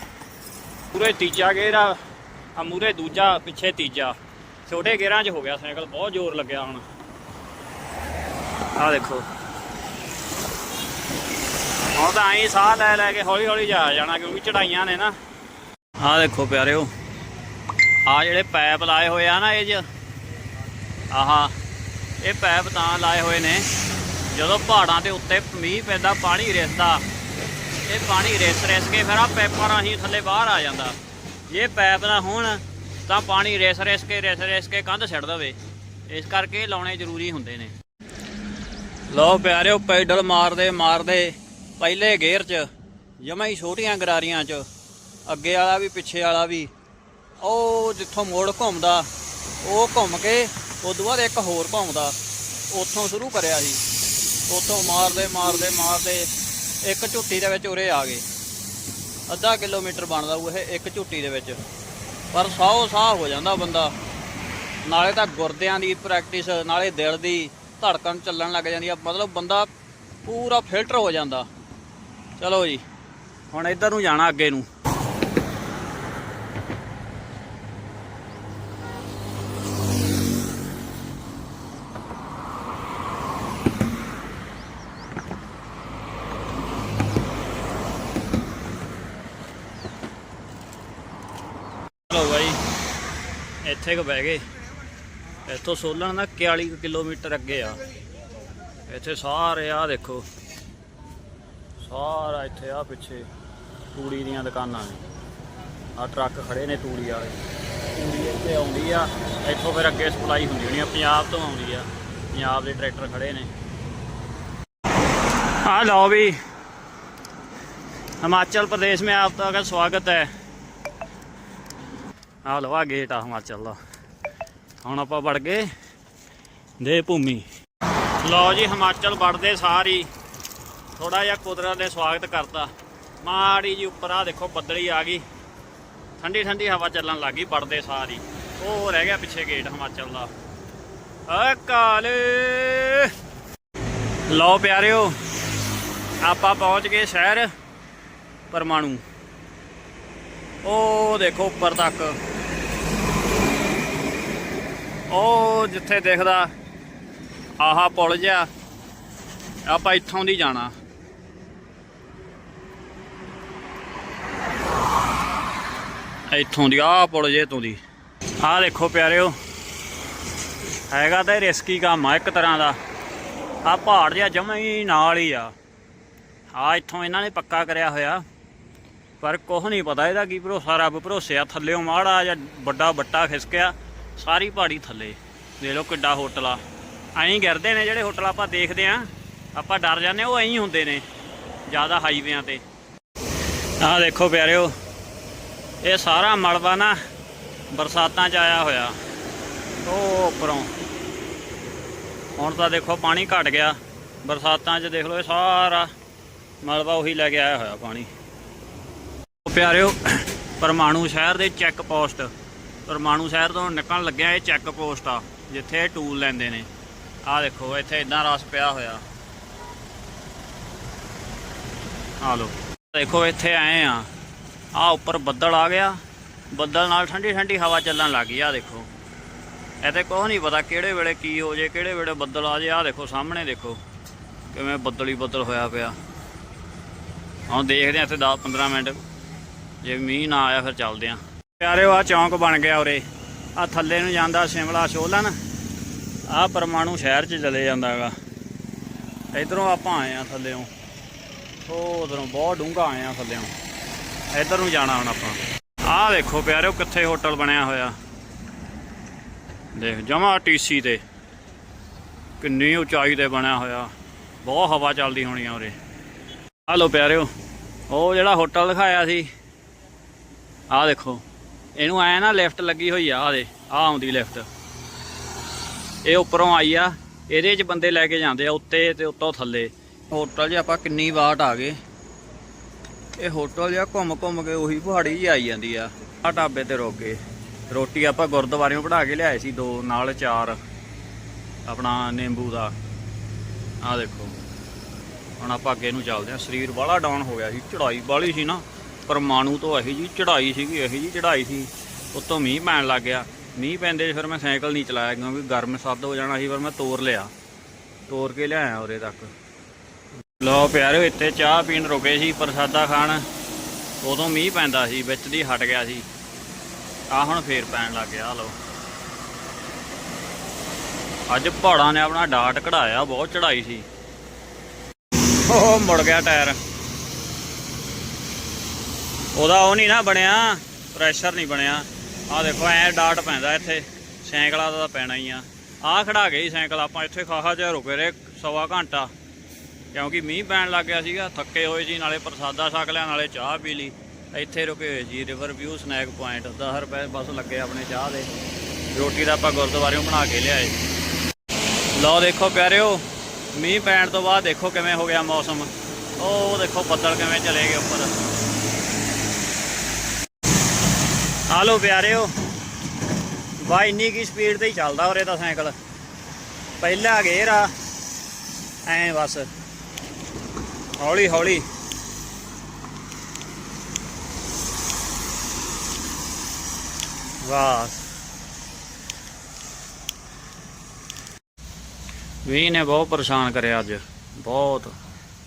ਪੂਰੇ ਤੀਜਾ ਗੇਰ ਆ ਆ ਮੂਰੇ ਦੂਜਾ, ਪਿੱਛੇ ਤੀਜਾ। ਛੋਟੇ ਗੇਰਾਂ 'ਚ ਹੋ ਗਿਆ ਸਾਈਕਲ, ਬਹੁਤ ਜ਼ੋਰ ਲੱਗਿਆ ਹੁਣ। ਆ ਦੇਖੋ। ਹੁਣ ਤਾਂ ਐਂ ਸਾਹ ਲੈ ਲੈ ਕੇ ਹੌਲੀ ਹੌਲੀ ਜਾ ਜਾਣਾ, ਕਿਉਂਕਿ ਚੜਾਈਆਂ ਨੇ ਨਾ। ਆ ਦੇਖੋ ਪਿਆਰਿਓ ਆ ਜਿਹੜੇ ਪੈਪ ਲਾਏ ਹੋਏ ਆ ਨਾ ਇਹ 'ਚ, ਆਹਾ ਇਹ ਪੈਪ ਤਾਂ ਲਾਏ ਹੋਏ ਨੇ। ਜਦੋਂ ਪਹਾੜਾਂ ਦੇ ਉੱਤੇ ਮੀਂਹ ਪੈਂਦਾ, ਪਾਣੀ ਰਿਸਦਾ, ਇਹ ਪਾਣੀ ਰਿਸ ਰਿਸ ਕੇ ਫਿਰ ਆ ਪੈਪਾਂ ਰਾਹੀਂ ਥੱਲੇ ਬਾਹਰ ਆ ਜਾਂਦਾ। ਜੇ ਪੈਪ ਨਾ ਹੋਣ, ਤਾਂ ਪਾਣੀ ਰਿਸ ਰਿਸ ਕੇ, ਰਿਸ ਰਿਸ ਕੇ ਕੰਧ ਛੱਡ ਦਵੇ। ਇਸ ਕਰਕੇ ਲਾਉਣੇ ਜ਼ਰੂਰੀ ਹੁੰਦੇ ਨੇ। ਲਓ ਪਿਆਰਿਓ, ਪੈਡਲ ਮਾਰਦੇ ਮਾਰਦੇ ਪਹਿਲੇ ਗੇਅਰ 'ਚ, ਜਮਾਂ ਹੀ ਛੋਟੀਆਂ ਗਰਾਰੀਆਂ 'ਚ, ਅੱਗੇ ਵਾਲਾ ਵੀ, ਪਿੱਛੇ ਵਾਲਾ ਵੀ, ਉਹ ਜਿੱਥੋਂ ਮੋੜ ਘੁੰਮਦਾ, ਉਹ ਘੁੰਮ ਕੇ ਉਦੋਂ ਬਾਅਦ ਇੱਕ ਹੋਰ ਘੁੰਮਦਾ ਉੱਥੋਂ ਸ਼ੁਰੂ ਕਰਿਆ ਸੀ। ਉੱਥੋਂ ਮਾਰਦੇ ਮਾਰਦੇ ਮਾਰਦੇ ਇੱਕ ਝੁੱਟੀ ਦੇ ਵਿੱਚ ਉਰੇ ਆ ਗਏ। ਅੱਧਾ ਕਿਲੋਮੀਟਰ ਬਣਦਾ ਉਹ ਇਹ ਇੱਕ ਝੁੱਟੀ ਦੇ ਵਿੱਚ। ਪਰ ਸਾਹ ਸਾਹ ਹੋ ਜਾਂਦਾ ਬੰਦਾ। ਨਾਲੇ ਤਾਂ ਗੁਰਦਿਆਂ ਦੀ ਪ੍ਰੈਕਟਿਸ, ਨਾਲੇ ਦਿਲ ਦੀ ਧੜਕਣ ਚੱਲਣ ਲੱਗ ਜਾਂਦੀ ਆ। ਮਤਲਬ ਬੰਦਾ ਪੂਰਾ ਫਿਲਟਰ ਹੋ ਜਾਂਦਾ। ਚਲੋ ਜੀ, ਹੁਣ ਇੱਧਰ ਨੂੰ ਜਾਣਾ ਅੱਗੇ ਨੂੰ ਚਲੋ ਬਾਈ ਇੱਥੇ ਕੁ ਬਹਿ ਗਏ ਇੱਥੋਂ ਸੋਲਣ ਦਾ 41 ਕੁ ਕਿਲੋਮੀਟਰ ਅੱਗੇ ਆ ਇੱਥੇ ਸਾਰੇ ਆ ਦੇਖੋ ਸਾਰਾ ਇੱਥੇ ਆ ਪਿੱਛੇ ਤੂੜੀ ਦੀਆਂ ਦੁਕਾਨਾਂ ਨੇ ਆ ਟਰੱਕ ਖੜੇ ਨੇ ਤੂੜੀ ਵਾਲੇ ਤੂੜੀ ਇੱਥੇ ਆਉਂਦੀ ਆ ਇੱਥੋਂ ਫਿਰ ਅੱਗੇ ਸਪਲਾਈ ਹੁੰਦੀ ਹੋਣੀ ਆ ਪੰਜਾਬ ਤੋਂ ਆਉਂਦੀ ਆ ਪੰਜਾਬ ਦੇ ਟਰੈਕਟਰ ਖੜੇ ਨੇ ਆ ਲਓ ਵੀ हिमाचल प्रदेश में आपका का स्वागत है ਆ ਲਓ ਗੇਟ ਆ ਹਿਮਾਚਲ ਦਾ। ਹੁਣ ਆਪਾਂ ਵੜ ਗਏ ਦੇ ਭੂਮੀ। ਲਓ ਜੀ, ਹਿਮਾਚਲ ਵੜਦੇ ਸਾਰੀ। ਥੋੜਾ ਜਿਹਾ ਕੁਦਰਤ ਨੇ ਸਵਾਗਤ ਕਰਤਾ। ਮਾੜੀ ਜੀ ਉੱਪਰ ਆ ਦੇਖੋ, ਬੱਦਲੀ ਆ ਗਈ। ਠੰਡੀ ਠੰਡੀ ਹਵਾ ਚੱਲਣ ਲੱਗੀ ਵੜਦੇ ਸਾਰੀ। ਉਹ ਰਹਿ ਗਿਆ ਪਿੱਛੇ ਗੇਟ ਹਿਮਾਚਲ ਦਾ। ਓ ਕਾਲੇ! ਲਓ ਪਿਆਰਿਓ, ਆਪਾਂ ਪਹੁੰਚ ਗਏ ਸ਼ਹਿਰ ਪਰਮਾਣੂ। ਉਹ ਦੇਖੋ ਉੱਪਰ ਤੱਕ। ਉਹ ਜਿੱਥੇ ਦਿਖਦਾ, ਆਹਾ ਪੁਲ ਜਿਆ ਆਪਾਂ ਇੱਥੋਂ ਦੀ ਜਾਣਾ। ਇੱਥੋਂ ਦੀ, ਆਹ ਪੁਲ ਜੇ ਤੋਂ ਦੀ। ਆਹ ਦੇਖੋ ਪਿਆਰਿਓ, ਹੈਗਾ ਤਾਂ ਰਿਸਕੀ ਕੰਮ ਆ, ਇੱਕ ਤਰ੍ਹਾਂ ਦਾ। ਆ ਪਹਾੜ ਜਿਹਾ ਜਮਾਂ ਹੀ ਨਾਲ ਹੀ ਆ। ਆ ਇੱਥੋਂ ਇਹਨਾਂ ਨੇ ਪੱਕਾ ਕਰਿਆ ਹੋਇਆ। ਪਰ ਕੁਛ ਨਹੀਂ ਪਤਾ ਇਹਦਾ ਕੀ ਭਰੋਸਾ, ਰੱਬ ਭਰੋਸੇ ਆ। ਮਾੜਾ ਜਾਂ ਵੱਡਾ ਬੱਟਾ ਖਿਸਕਿਆ। ਸਾਰੀ ਪਹਾੜੀ ਥੱਲੇ। ਦੇਖ ਲਓ ਕਿੱਡਾ ਹੋਟਲ। ਆ ਐਂ ਗਿਰਦੇ ਨੇ ਜਿਹੜੇ ਹੋਟਲ ਆਪਾਂ ਦੇਖਦੇ ਆ। ਆਪਾਂ ਡਰ ਜਾਂਦੇ ਹਾਂ, ਉਹ ਐਂ ਹੁੰਦੇ ਨੇ ਜ਼ਿਆਦਾ ਹਾਈਵੇਆਂ ਤੇ। ਆਹ ਦੇਖੋ ਪਿਆਰਿਓ ਇਹ ਸਾਰਾ ਮਲਬਾ ਨਾ ਬਰਸਾਤਾਂ 'ਚ ਆਇਆ ਹੋਇਆ। ਉਹ ਉੱਪਰੋਂ। ਹੁਣ ਤਾਂ ਦੇਖੋ ਪਾਣੀ ਘਟ ਗਿਆ। ਬਰਸਾਤਾਂ 'ਚ ਦੇਖ ਲਓ ਇਹ ਸਾਰਾ ਮਲਬਾ ਉਹੀ ਲੈ ਕੇ ਆਇਆ ਹੋਇਆ ਪਾਣੀ। ਉਹ ਪਿਆਰਿਓ ਪਰਮਾਣੂ ਸ਼ਹਿਰ ਦੇ ਚੈੱਕ ਪੋਸਟ ਪਰਮਾਣੂ ਸ਼ਹਿਰ ਤੋਂ ਨਿਕਲਣ ਲੱਗਿਆ ਇਹ ਚੈੱਕ ਪੋਸਟ ਆ, ਜਿੱਥੇ ਇਹ ਟੂਲ ਲੈਂਦੇ ਨੇ। ਆਹ ਦੇਖੋ, ਇੱਥੇ ਇਦਾਂ ਰਸ ਪਿਆ ਹੋਇਆ। ਆ ਲੋ ਦੇਖੋ, ਇੱਥੇ ਆਏ ਆ। ਆ ਉੱਪਰ ਬੱਦਲ ਆ ਗਿਆ। ਬੱਦਲ ਨਾਲ ਠੰਡੀ ਠੰਡੀ ਹਵਾ ਚੱਲਣ ਲੱਗ ਗਈ ਆ ਦੇਖੋ। ਇੱਥੇ ਕੁਛ ਨਹੀਂ ਪਤਾ ਕਿਹੜੇ ਵੇਲੇ ਕੀ ਹੋ ਜੇ, ਕਿਹੜੇ ਵੇਲੇ ਬੱਦਲ ਆ ਜੇ ਆ ਦੇਖੋ, ਸਾਹਮਣੇ ਦੇਖੋ, ਕਿਵੇਂ ਬੱਦਲ ਹੀ ਬੱਦਲ ਹੋਇਆ ਪਿਆ। ਹੁਣ ਦੇਖਦੇ ਆ ਇੱਥੇ 10 15 ਮਿੰਟ। ਜੇ ਮੀਂਹ ਨਾ ਆਇਆ, ਫਿਰ ਚੱਲਦੇ ਆ। ਪਿਆਰਿਓ ਆ ਚੌਂਕ ਬਣ ਗਿਆ ਉਰੇ। ਆ ਥੱਲੇ ਨੂੰ ਜਾਂਦਾ ਸ਼ਿਮਲਾ ਸ਼ੋਲਨ ਆ ਪਰਮਾਣੂ ਸ਼ਹਿਰ 'ਚ ਚਲੇ ਜਾਂਦਾ ਹੈਗਾ ਇਧਰੋਂ ਆਪਾਂ ਆਏ ਆ ਥੱਲੇੋਂ ਉਹ ਉਧਰੋਂ ਬਹੁਤ ਡੂੰਘਾ ਆਏ ਆ ਥੱਲੇੋਂ ਇਧਰ ਨੂੰ ਜਾਣਾ ਹੁਣ ਆਪਾਂ। ਆਹ ਦੇਖੋ ਪਿਆਰਿਓ, ਕਿੱਥੇ ਹੋਟਲ ਬਣਿਆ ਹੋਇਆ। ਦੇਖ, ਜਮਾ ਟੀਸੀ ਤੇ। ਕਿੰਨੀ ਉਚਾਈ ਤੇ ਬਣਿਆ ਹੋਇਆ। ਬਹੁਤ ਹਵਾ ਚੱਲਦੀ ਹੋਣੀ ਆ ਉਰੇ। ਆ ਲੋ ਪਿਆਰਿਓ, ਉਹ ਜਿਹੜਾ ਹੋਟਲ ਦਿਖਾਇਆ ਸੀ। ਆਹ ਦੇਖੋ। ਇਹਨੂੰ ਐ ਨਾ ਲਿਫਟ ਲੱਗੀ ਹੋਈ ਆ, ਆਹ ਦੇ ਆਉਂਦੀ ਲਿਫਟ ਇਹ ਉੱਪਰੋਂ ਆਈ ਆ, ਇਹਦੇ 'ਚ ਬੰਦੇ ਲੈ ਕੇ ਜਾਂਦੇ ਆ, ਉੱਤੇ ਤੇ ਉੱਤੋਂ ਥੱਲੇ। ਹੋਟਲ 'ਚ ਆਪਾਂ ਕਿੰਨੀ ਵਾਟ ਆ ਗਏ। ਇਹ ਹੋਟਲ ਜਿਹਾ ਘੁੰਮ ਘੁੰਮ ਕੇ ਉਹੀ ਪਹਾੜੀ ਜੀ ਆਈ ਜਾਂਦੀ ਆ। ਆ ਢਾਬੇ ਤੇ ਰੁਕ ਗਏ। ਰੋਟੀ ਆਪਾਂ ਗੁਰਦੁਆਰਿਓਂ ਕਢਾ ਕੇ ਲਿਆਏ ਸੀ, ਦੋ, ਨਾਲ ਚਾਰ। ਆਪਣਾ ਨਿੰਬੂ ਦਾ। ਆ ਦੇਖੋ। ਹੁਣ ਆਪਾਂ ਅੱਗੇ ਨੂੰ ਚੱਲਦੇ ਹਾਂ। ਸਰੀਰ ਬਾਹਲਾ ਡਾਊਨ ਹੋ ਗਿਆ ਸੀ ਚੜਾਈ ਬਾਹਲੀ ਸੀ ਨਾ। ਪਰਮਾਣੂ ਤੋਂ ਇਹੀ ਜੀ ਚੜਾਈ ਸੀਗੀ, ਇਹੀ ਜੀ ਚੜਾਈ ਸੀ। ਉੱਤੋਂ ਮੀਂਹ ਪੈਣ ਲੱਗ ਗਿਆ। ਮੀਂਹ ਪੈਂਦੇ ਫਿਰ ਮੈਂ ਸਾਈਕਲ ਨਹੀਂ ਚਲਾਇਆ ਕਿਉਂਕਿ ਗਰਮ ਸਰਦ ਹੋ ਜਾਣਾ ਸੀ ਪਰ ਮੈਂ ਤੋਰ ਲਿਆ। ਤੋਰ ਕੇ ਲਿਆਇਆ ਉਰੇ ਤੱਕ। ਲੋ ਪਿਆਰਿਓ, ਇੱਥੇ ਚਾਹ ਪੀਣ ਰੁਕੇ ਸੀ, ਪ੍ਰਸਾਦਾ ਖਾਣ। ਉਦੋਂ ਮੀਂਹ ਪੈਂਦਾ ਸੀ, ਵਿੱਚ ਦੀ ਹਟ ਗਿਆ ਸੀ। ਆ ਹੁਣ ਫੇਰ ਪੈਣ ਲੱਗ ਗਿਆ ਲੋ ਅੱਜ ਪਹਾੜਾਂ ਨੇ ਆਪਣਾ ਡਾਟ ਕਢਾਇਆ, ਬਹੁਤ ਚੜਾਈ ਸੀ। ਉਹ ਮੁੜ ਗਿਆ ਟਾਇਰ। ਉਹਦਾ ਉਹ ਨਹੀਂ ਨਾ ਬਣਿਆ ਪ੍ਰੈਸ਼ਰ ਨਹੀਂ ਬਣਿਆ। ਆ ਦੇਖੋ, ਐ ਡਾਟ ਪੈਂਦਾ ਇੱਥੇ। ਸਾਈਕਲਾਂ ਦਾ ਤਾਂ ਪੈਣਾ ਹੀ ਆ। ਆ ਖੜਾ ਗਈ ਸਾਈਕਲ, ਆਪਾਂ ਇੱਥੇ ਖਾਹਾ ਜਿਹਾ ਰੁਕੇ ਰਹੇ ਸਵਾ ਘੰਟਾ। ਕਿਉਂਕਿ ਮੀਂਹ ਪੈਣ ਲੱਗ ਗਿਆ ਸੀਗਾ, ਥੱਕੇ ਹੋਏ ਸੀ, ਨਾਲੇ ਪ੍ਰਸਾਦਾ ਛਕ ਲਿਆ, ਨਾਲੇ ਚਾਹ ਪੀ ਲਈ। ਇੱਥੇ ਰੁਕੇ ਹੋਏ ਜੀ ਰਿਵਰ ਵਿਊ ਸਨੈਕ ਪੁਆਇੰਟ 10 ਰੁਪਏ ਬਸ ਲੱਗੇ ਆਪਣੇ ਚਾਹ ਦੇ। ਰੋਟੀ ਦਾ ਆਪਾਂ ਗੁਰਦੁਆਰਿਓਂ ਬਣਾ ਕੇ ਲਿਆਏ। ਲਓ ਦੇਖੋ ਪਿਆਰਿਓ ਮੀਂਹ ਪੈਣ ਤੋਂ ਬਾਅਦ ਦੇਖੋ ਕਿਵੇਂ ਹੋ ਗਿਆ ਮੌਸਮ। ਉਹ ਦੇਖੋ, ਬੱਦਲ ਕਿਵੇਂ ਚਲੇ ਗਏ ਉੱਪਰ। ਆ ਲਓ ਪਿਆਰਿਓ। ਵਾ ਇੰਨੀ ਕੀ ਸਪੀਡ ਤੇ ਹੀ ਚੱਲਦਾ ਉਰੇ ਦਾ ਸਾਈਕਲ। ਪਹਿਲਾ ਗੇਰ ਆ। ਐ ਬਸ। ਹੌਲੀ ਹੌਲੀ। ਬਸ ਵੀ ਨੇ ਬਹੁਤ ਪਰੇਸ਼ਾਨ ਕਰਿਆ ਅੱਜ। ਬਹੁਤ।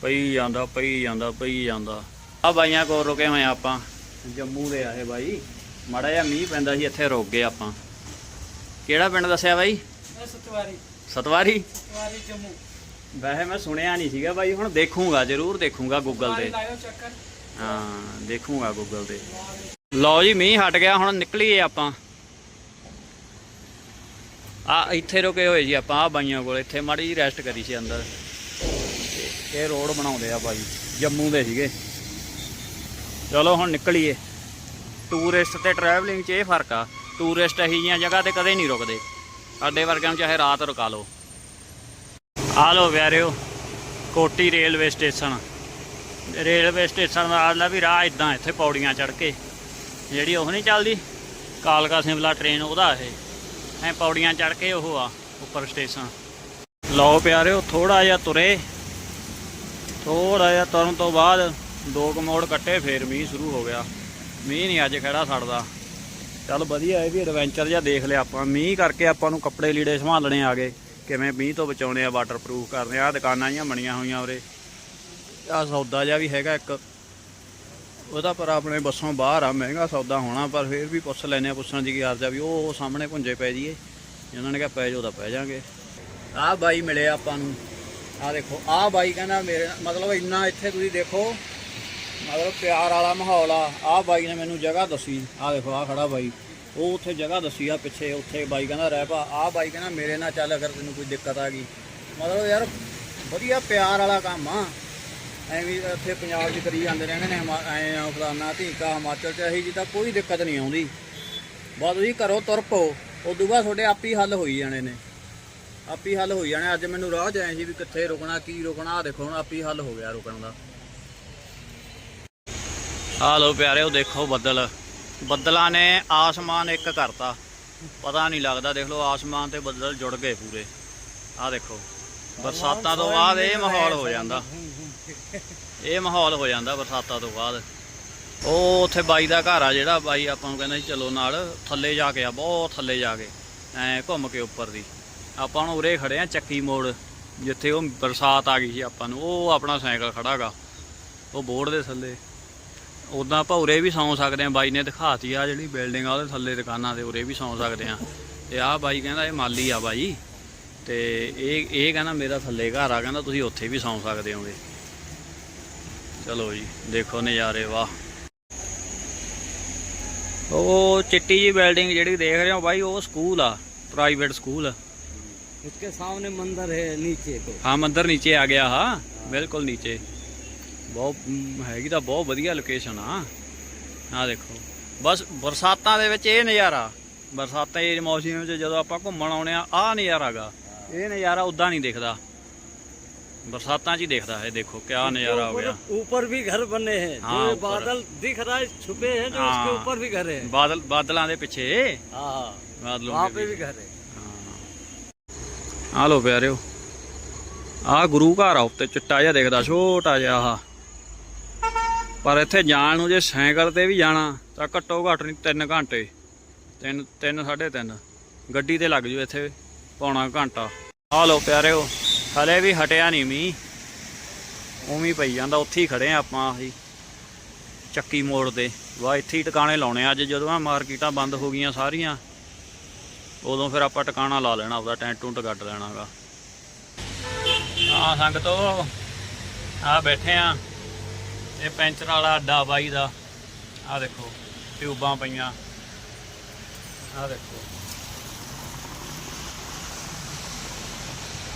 ਪਈ ਜਾਂਦਾ ਪਈ ਜਾਂਦਾ ਪਈ ਜਾਂਦਾ। ਆ ਬਾਈਆਂ ਕੋਲ ਰੁਕੇ ਹੋਏ ਆਪਾਂ। ਜੰਮੂ ਦੇ ਆਏ ਬਾਈ। ਮਾੜਾ ਜਿਹਾ ਮੀਂਹ ਪੈਂਦਾ ਸੀ ਇੱਥੇ ਰੁਕ ਗਏ ਆਪਾਂ। ਕਿਹੜਾ ਪਿੰਡ ਦੱਸਿਆ ਬਾਈ? ਸਤਵਾਰੀ। ਸਤਵਾਰੀ? ਸਤਵਾਰੀ ਜੰਮੂ। ਵੈਸੇ ਮੈਂ ਸੁਣਿਆ ਨਹੀਂ ਸੀਗਾ ਬਾਈ ਹੁਣ ਦੇਖੂੰਗਾ ਜ਼ਰੂਰ ਦੇਖੂੰਗਾ ਗੂਗਲ ਤੇ। ਹਾਂ ਦੇਖੂੰਗਾ ਗੂਗਲ ਤੇ। ਲਓ ਜੀ ਮੀਂਹ ਹਟ ਗਿਆ ਹੁਣ ਨਿਕਲੀਏ ਆਪਾਂ। ਆ ਇੱਥੇ ਰੁਕੇ ਹੋਏ ਜੀ ਆਪਾਂ ਆ ਬਾਈਆਂ ਕੋਲ ਇੱਥੇ ਮਾੜੀ ਜੀ ਰੈਸਟ ਕਰੀ ਸੀ ਅੰਦਰ। ਇਹ ਰੋਡ ਬਣਾਉਂਦੇ ਆ ਬਾਈ ਜੰਮੂ ਦੇ ਸੀਗੇ। ਚਲੋ ਹੁਣ ਨਿਕਲੀਏ। ਟੂਰਿਸਟ ਤੇ ਟਰੈਵਲਿੰਗ 'ਚ ਇਹ ਫ਼ਰਕ ਆ। ਟੂਰਿਸਟ ਇਹੀ ਜਿਹੀਆਂ ਜਗ੍ਹਾ ਤੇ ਕਦੇ ਨਹੀਂ ਰੁਕਦੇ। ਸਾਡੇ ਵਰਗਿਆਂ ਨੂੰ ਚਾਹੇ ਰਾਤ ਰੁਕਾ ਲਓ। ਆ ਲੋ ਪਿਆਰਿਓ, Koti railway station railway station ਦਾ ਆਲਾ ਵੀ ਰਾਹ ਇਦਾਂ ਇੱਥੇ ਪੌੜੀਆਂ ਚੜ੍ਹ ਕੇ। ਜਿਹੜੀ ਉਹ ਨਹੀਂ ਚੱਲਦੀ, ਕਾਲਕਾ ਸਿਮਲਾ ਟ੍ਰੇਨ ਉਹਦਾ ਇਹ। ਐ ਪੌੜੀਆਂ ਚੜ੍ਹ ਕੇ ਉਹ ਆ, ਉੱਪਰ ਸਟੇਸ਼ਨ ਲਓ ਪਿਆਰਿਓ ਥੋੜਾ ਜਿਹਾ ਤੁਰੇ। ਥੋੜਾ ਜਿਹਾ ਤੁਰਨ ਤੋਂ ਬਾਅਦ ਦੋ ਕਮੋੜ ਕੱਟੇ, ਫੇਰ ਵੀ ਸ਼ੁਰੂ ਹੋ ਗਿਆ। ਮੀਂਹ ਨਹੀਂ ਅੱਜ ਖੜਾ ਛੱਡਦਾ ਚੱਲ ਵਧੀਆ, ਇਹ ਵੀ ਐਡਵੈਂਚਰ ਜਿਹਾ ਦੇਖ ਲਿਆ ਆਪਾਂ। ਮੀਂਹ ਕਰਕੇ ਆਪਾਂ ਨੂੰ ਕੱਪੜੇ ਲੀੜੇ ਸੰਭਾਲਣੇ ਆ ਗਏ। ਕਿਵੇਂ ਮੀਂਹ ਤੋਂ ਬਚਾਉਣੇ ਆ ਵਾਟਰਪ੍ਰੂਫ ਕਰਨੇ ਆ। ਆਹ ਦੁਕਾਨਾਂ ਜੀਆਂ ਬਣੀਆਂ ਹੋਈਆਂ ਉਰੇ। ਆ ਸੌਦਾ ਜਿਹਾ ਵੀ ਹੈਗਾ ਇੱਕ। ਉਹਦਾ ਪਰ ਆਪਣੇ ਬੱਸੋਂ ਬਾਹਰ ਆ, ਮਹਿੰਗਾ ਸੌਦਾ ਹੋਣਾ, ਪਰ ਫਿਰ ਵੀ ਪੁੱਛ ਲੈਨੇ ਆ, ਪੁੱਛਣ ਦੀ ਕੀ ਅਰਜ਼ਾ ਵੀ ਉਹ ਸਾਹਮਣੇ ਪੁੰਜੇ ਪੈ ਜੀਏ ਉਹਨਾਂ ਨੇ ਕਿਹਾ ਪੈ ਜਾਓ ਤਾਂ ਪੈ ਜਾਾਂਗੇ। ਆਹ ਬਾਈ ਮਿਲੇ ਆਪਾਂ ਨੂੰ। ਆਹ ਦੇਖੋ, ਆਹ ਬਾਈ ਕਹਿੰਦਾ ਮੇਰੇ ਮਤਲਬ ਇੰਨਾ ਇੱਥੇ ਤੁਸੀਂ ਦੇਖੋ ਮਤਲਬ ਪਿਆਰ ਵਾਲਾ ਮਾਹੌਲ ਆ। ਆਹ ਬਾਈ ਨੇ ਮੈਨੂੰ ਜਗ੍ਹਾ ਦੱਸੀ। ਆਹ ਦੇਖੋ, ਆਹ ਖੜਾ ਬਾਈ। ਉਹ ਉੱਥੇ ਜਗ੍ਹਾ ਦੱਸੀ ਆ ਪਿੱਛੇ, ਉੱਥੇ ਬਾਈ ਕਹਿੰਦਾ ਰਹਿ ਪਾ ਆਹ ਬਾਈ ਕਹਿੰਦਾ ਮੇਰੇ ਨਾਲ ਚੱਲ, ਅਗਰ ਤੈਨੂੰ ਕੋਈ ਦਿੱਕਤ ਆ ਗਈ। ਮਤਲਬ ਯਾਰ, ਵਧੀਆ ਪਿਆਰ ਵਾਲਾ ਕੰਮ ਆ। ਐਵੇਂ ਇੱਥੇ ਪੰਜਾਬ 'ਚ ਕਰੀ ਜਾਂਦੇ ਰਹਿੰਦੇ ਨੇ, ਹਿਮਾ- ਐਂ ਆ ਫਲਾਨਾ ਧੀਕਾ, ਹਿਮਾਚਲ 'ਚ ਇਹੀ ਜੀ ਤਾਂ ਕੋਈ ਦਿੱਕਤ ਨਹੀਂ ਆਉਂਦੀ। ਬਸ ਤੁਸੀਂ ਘਰੋਂ ਤੁਰ ਪਓ। ਉਦੋਂ ਬਾਅਦ ਤੁਹਾਡੇ ਆਪ ਹੀ ਹੱਲ ਹੋਈ ਜਾਣੇ ਨੇ। ਆਪ ਹੀ ਹੱਲ ਹੋਈ ਜਾਣੇ। ਅੱਜ ਮੈਨੂੰ ਰਾਹ 'ਚ ਐਂ ਸੀ ਵੀ ਕਿੱਥੇ ਰੁਕਣਾ, ਕੀ ਰੁਕਣਾ। ਆ ਦੇਖੋ, ਹੁਣ ਆਪ ਹੀ ਹੱਲ ਹੋ ਗਿਆ ਰੁਕਣ ਦਾ। ਆ ਲੋ ਪਿਆਰਿਓ, ਦੇਖੋ ਬੱਦਲ। ਬੱਦਲਾਂ ਨੇ ਆਸਮਾਨ ਇੱਕ ਕਰਤਾ। ਪਤਾ ਨਹੀਂ ਲੱਗਦਾ, ਦੇਖ ਲਓ ਆਸਮਾਨ ਤੇ ਬੱਦਲ ਜੁੜ ਗਏ ਪੂਰੇ। ਆ ਦੇਖੋ, ਬਰਸਾਤਾਂ ਤੋਂ ਬਾਅਦ ਇਹ ਮਾਹੌਲ ਹੋ ਜਾਂਦਾ। ਇਹ ਮਾਹੌਲ ਹੋ ਜਾਂਦਾ ਬਰਸਾਤਾਂ ਤੋਂ ਬਾਅਦ। ਉਹ ਉੱਥੇ ਬਾਈ ਦਾ ਘਰ ਆ ਜਿਹੜਾ, ਬਾਈ ਆਪਾਂ ਨੂੰ ਕਹਿੰਦਾ ਸੀ, ਚਲੋ ਨਾਲ ਥੱਲੇ ਜਾ ਕੇ ਆ, ਬਹੁਤ ਥੱਲੇ ਜਾ ਕੇ, ਐ ਘੁੰਮ ਕੇ ਉੱਪਰ ਦੀ। ਆਪਾਂ ਹੁਣ ਉਰੇ ਖੜੇ ਆ ਚੱਕੀ ਮੋੜ, ਜਿੱਥੇ ਉਹ ਬਰਸਾਤ ਆ ਗਈ ਸੀ ਆਪਾਂ ਨੂੰ, ਉਹ ਆਪਣਾ ਸਾਈਕਲ ਖੜਾਗਾ ਉਹ ਬੋਰਡ ਦੇ ਥੱਲੇ। ਉਦਾਂ ਆਪਾਂ ਉਰੇ ਵੀ ਸੌਂ ਸਕਦੇ ਆ ਬਾਈ ਨੇ ਦਿਖਾਤੀ ਆ ਜਿਹੜੀ ਬਿਲਡਿੰਗ ਆ ਉਹਦੇ ਥੱਲੇ ਦੁਕਾਨਾਂ ਤੇ ਉਰੇ ਵੀ ਸੌਂ ਸਕਦੇ ਆ ਤੇ ਆਹ ਬਾਈ ਕਹਿੰਦਾ ਇਹ ਮਾਲੀ ਆ ਬਾਈ ਤੇ ਇਹ ਇਹ ਕਹਿੰਦਾ ਮੇਰਾ ਥੱਲੇ ਘਰ ਆ ਕਹਿੰਦਾ ਤੁਸੀਂ ਉੱਥੇ ਵੀ ਸੌਂ ਸਕਦੇ ਹੋਗੇ ਚਲੋ ਜੀ ਦੇਖੋ ਨਜ਼ਾਰੇ ਵਾਹ ਉਹ ਚਿੱਟੀ ਜੀ ਬਿਲਡਿੰਗ ਜਿਹੜੀ ਦੇਖ ਰਹੇ ਹੋ ਬਾਈ ਉਹ ਸਕੂਲ ਆ ਪ੍ਰਾਈਵੇਟ ਸਕੂਲ उसके सामने मंदिर है नीचे को ਹਾਂ ਮੰਦਰ ਨੀਚੇ ਆ ਗਿਆ ਹਾਂ ਬਿਲਕੁਲ ਨੀਚੇ ਬਹੁਤ ਮ, ਹੈਗੀ ਤਾਂ ਬਹੁਤ ਵਧੀਆ ਲੋਕੇਸ਼ਨ ਆ ਆ ਦੇਖੋ ਬਸ ਬਰਸਾਤਾਂ ਦੇ ਵਿੱਚ ਇਹ ਨਜ਼ਾਰਾ ਬਰਸਾਤਾਂ ਦੇ ਮੌਸਮ ਵਿੱਚ ਜਦੋਂ ਆਪਾਂ ਘੁੰਮਣ ਆਉਣੇ ਆ ਆਹ ਨਜ਼ਾਰਾ ਗਾ ਇਹ ਨਜ਼ਾਰਾ ਉਦਾਂ ਨਹੀਂ ਦਿਖਦਾ ਬਰਸਾਤਾਂ 'ਚ ਹੀ ਦੇਖਦਾ ਹੈ ਦੇਖੋ ਕਿਆ ਨਜ਼ਾਰਾ ਹੋ ਗਿਆ ऊपर भी घर बने हैं हाँ, जो ये ऊपर। बादल दिख रहा है छुपे हैं जो हाँ। उसके ऊपर भी घर है ਬਾਦਲ ਬਾਦਲਾਂ ਦੇ ਪਿੱਛੇ हाँ ਬਾਦਲੋਂ वहाँ ਦੇ पे ਵਿੱਚ। भी घर है ਆ ਲੋ ਪਿਆਰਿਓ ਆ ਗੁਰੂ ਘਰ ਆ ਉੱਤੇ ਚਿੱਟਾ ਜਿਹਾ ਦਿਖਦਾ ਛੋਟਾ ਜਿਹਾ ਆਹ ਪਰ ਇੱਥੇ ਜਾਣ ਨੂੰ ਜੇ ਸਾਈਕਲ ਤੇ ਵੀ ਜਾਣਾ, ਤਾਂ ਘੱਟੋ ਘੱਟ ਨਹੀਂ 3 ਘੰਟੇ। 3 3 3.5 ਗੱਡੀ ਤੇ ਲੱਗ ਜੂ ਇੱਥੇ, ਪੌਣਾ ਘੰਟਾ। ਆ ਲੋ ਪਿਆਰਿਓ, ਹਲੇ ਵੀ ਹਟਿਆ ਨਹੀਂ ਮੀਂਹ। ਉਵੇਂ ਪਈ ਜਾਂਦਾ, ਉੱਥੇ ਹੀ ਖੜੇ ਆ ਆਪਾਂ ਅਸੀਂ ਚੱਕੀ ਮੋੜ ਤੇ। ਵਾ ਇੱਥੇ ਹੀ ਟਿਕਾਣੇ ਲਾਉਣੇ ਆ। ਅੱਜ ਜਦੋਂ ਆ ਮਾਰਕੀਟਾਂ ਬੰਦ ਹੋ ਗਈਆਂ ਸਾਰੀਆਂ, ਉਦੋਂ ਫਿਰ ਆਪਾਂ ਟਿਕਾਣਾ ਲਾ ਲੈਣਾ, ਆਪਦਾ ਟੈਂਟ ਟੁੰਟ ਕੱਢ ਲੈਣਾਗਾ। ਆ ਸੰਗਤੋ ਆ ਬੈਠੇ ਆ। ਇਹ ਪੈਂਚਰ ਵਾਲਾ ਅੱਡਾ ਬਾਈ ਦਾ। ਆ ਦੇਖੋ, ਟਿਊਬਾਂ ਪਈਆਂ। ਆ ਦੇਖੋ।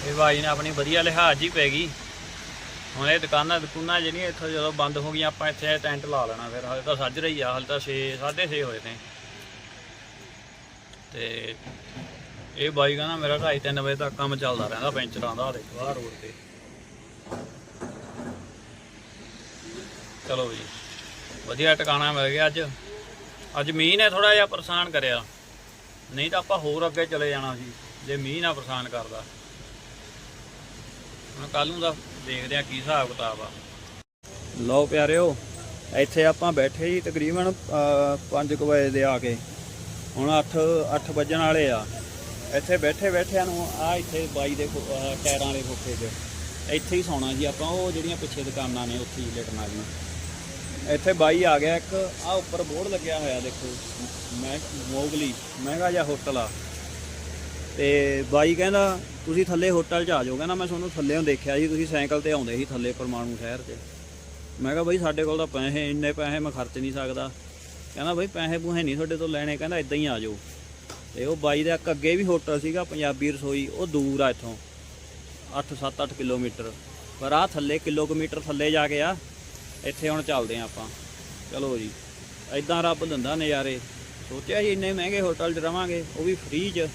ਇਹ ਬਾਈ ਨੇ ਆਪਣੀ ਵਧੀਆ ਲਿਹਾਜ਼ ਹੀ ਪੈ ਗਈ। ਹੁਣ ਇਹ ਦੁਕਾਨਾਂ ਦੁਕਾਨਾਂ ਜਿਹੜੀਆਂ ਇੱਥੋਂ ਜਦੋਂ ਬੰਦ ਹੋ ਗਈਆਂ, ਆਪਾਂ ਇੱਥੇ ਟੈਂਟ ਲਾ ਲੈਣਾ ਫਿਰ। ਹਾਲੇ ਤਾਂ ਸੱਜ ਰਹੀ ਆ ਹਾਲੇ ਤਾਂ 6 6:30 ਹੋਏ ਨੇ। ਤੇ ਇਹ ਬਾਈ ਕਹਿੰਦਾ, ਮੇਰਾ 2:30 ਵਜੇ ਤੱਕ ਕੰਮ ਚੱਲਦਾ ਰਹਿੰਦਾ ਪੈਂਚਰਾਂ ਦਾ। ਦੇਖੋ, ਆਹ ਰੋਡ ਤੇ। ਚਲੋ ਜੀ। ਵਧੀਆ ਟਿਕਾਣਾ ਮਿਲ ਗਿਆ ਅੱਜ। ਅੱਜ ਮੀਂਹ ਨੇ ਥੋੜਾ ਜਿਹਾ ਪਰੇਸ਼ਾਨ ਕਰਿਆ। ਨਹੀਂ ਤਾਂ ਆਪਾਂ ਹੋਰ ਅੱਗੇ ਚਲੇ ਜਾਣਾ ਸੀ। ਜੇ ਮੀਂਹ ਨਾ ਪਰੇਸ਼ਾਨ ਕਰਦਾ। ਹੁਣ ਕੱਲ ਨੂੰ ਦਾ ਦੇਖਦੇ ਆ ਕੀ ਹਿਸਾਬ ਕਿਤਾਬ ਆ। ਲਓ ਪਿਆਰਿਓ, ਇੱਥੇ ਆਪਾਂ ਬੈਠੇ ਜੀ ਤਕਰੀਬਨ 5 ਵਜੇ ਦੇ ਆ ਕੇ। ਹੁਣ 8 8 ਵੱਜਣ ਵਾਲੇ ਆ। ਇੱਥੇ ਬੈਠੇ ਬੈਠਿਆਂ ਨੂੰ ਆ ਇੱਥੇ ਬਾਈ ਦੇ ਟਾਇਰਾਂ ਵਾਲੇ ਖੋਖੇ 'ਚ। ਇੱਥੇ ਹੀ ਸੌਣਾ ਜੀ ਆਪਾਂ। ਉਹ ਜਿਹੜੀਆਂ ਪਿੱਛੇ ਦੁਕਾਨਾਂ ਨੇ, ਉੱਥੇ ਹੀ ਲਟਣਾ ਜੀ। ਇੱਥੇ ਬਾਈ ਆ ਗਿਆ, ਇੱਕ ਆ ਉੱਪਰ ਬੋਰਡ ਲੱਗਿਆ ਹੋਇਆ, ਦੇਖੋ। ਮੈਂ ਮੋਗਲੀ, ਮਹਿੰਗਾ ਜਿਹਾ ਹੋਟਲ ਆ। ਤੇ ਬਾਈ ਕਹਿੰਦਾ, ਤੁਸੀਂ ਥੱਲੇ ਹੋਟਲ 'ਚ ਆ ਜਾਓ। ਕਹਿੰਦਾ, ਮੈਂ ਤੁਹਾਨੂੰ ਥੱਲੇੋਂ ਦੇਖਿਆ ਜੀ ਤੁਸੀਂ ਸਾਈਕਲ ਤੇ ਆਉਂਦੇ ਸੀ ਥੱਲੇ ਪਰਮਾਣੂ ਸ਼ਹਿਰ 'ਚ ਮੈਂ ਕਿਹਾ, ਬਾਈ, ਸਾਡੇ ਕੋਲ ਤਾਂ ਪੈਸੇ, ਇੰਨੇ ਪੈਸੇ ਮੈਂ ਖਰਚ ਨਹੀਂ ਸਕਦਾ। ਕਹਿੰਦਾ, ਬਾਈ, ਪੈਸੇ ਪੂਹੇ ਨਹੀਂ ਤੁਹਾਡੇ ਤੋਂ ਲੈਣੇ। ਕਹਿੰਦਾ, ਇਦਾਂ ਹੀ ਆ ਜਾਓ। ਤੇ ਉਹ ਬਾਈ ਦਾ ਇੱਕ ਅੱਗੇ ਵੀ ਹੋਟਲ ਸੀਗਾ, ਪੰਜਾਬੀ ਰਸੋਈ, ਉਹ ਦੂਰ ਆ ਇੱਥੋਂ 8 7 8 ਕਿਲੋਮੀਟਰ। ਪਰ ਆ ਥੱਲੇ ਕਿਲੋਮੀਟਰ ਥੱਲੇ ਜਾ ਕੇ ਆ ਇੱਥੇ ਹੁਣ ਚੱਲਦੇ ਆ ਆਪਾਂ। ਚਲੋ ਜੀ ਐਦਾਂ ਰੱਬ ਦਿੰਦਾ ਨਜ਼ਾਰੇ। ਸੋਚਿਆ ਸੀ ਇੰਨੇ ਮਹਿੰਗੇ ਹੋਟਲ 'ਚ ਰਵਾਂਗੇ, ਉਹ ਵੀ ਫ੍ਰੀ 'ਚ।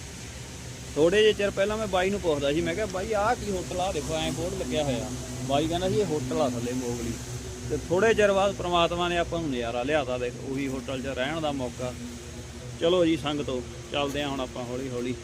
ਥੋੜੇ ਜਿਹੇ ਚਿਰ ਪਹਿਲਾਂ ਮੈਂ ਬਾਈ ਨੂੰ ਪੁੱਛਦਾ ਸੀ, ਮੈਂ ਕਿਹਾ, ਬਾਈ, ਆਹ ਕੀ ਹੋਟਲ ਆ? ਦੇਖੋ, ਐਂ ਬੋਰਡ ਲੱਗਿਆ ਹੋਇਆ। ਬਾਈ ਕਹਿੰਦਾ ਸੀ, ਇਹ ਹੋਟਲ ਆ ਥੱਲੇ ਮੋਗਲੀ। ਤੇ ਥੋੜੇ ਚਿਰ ਬਾਅਦ ਪ੍ਰਮਾਤਮਾ ਨੇ ਆਪਾਂ ਨੂੰ ਨਜ਼ਾਰਾ ਲਿਆਤਾ ਦੇਖ, ਉਹੀ ਹੋਟਲ 'ਚ ਰਹਿਣ ਦਾ ਮੌਕਾ। ਚਲੋ ਜੀ, ਸੰਗਤੋ ਚੱਲਦੇ ਆ ਹੁਣ ਆਪਾਂ ਹੌਲੀ ਹੌਲੀ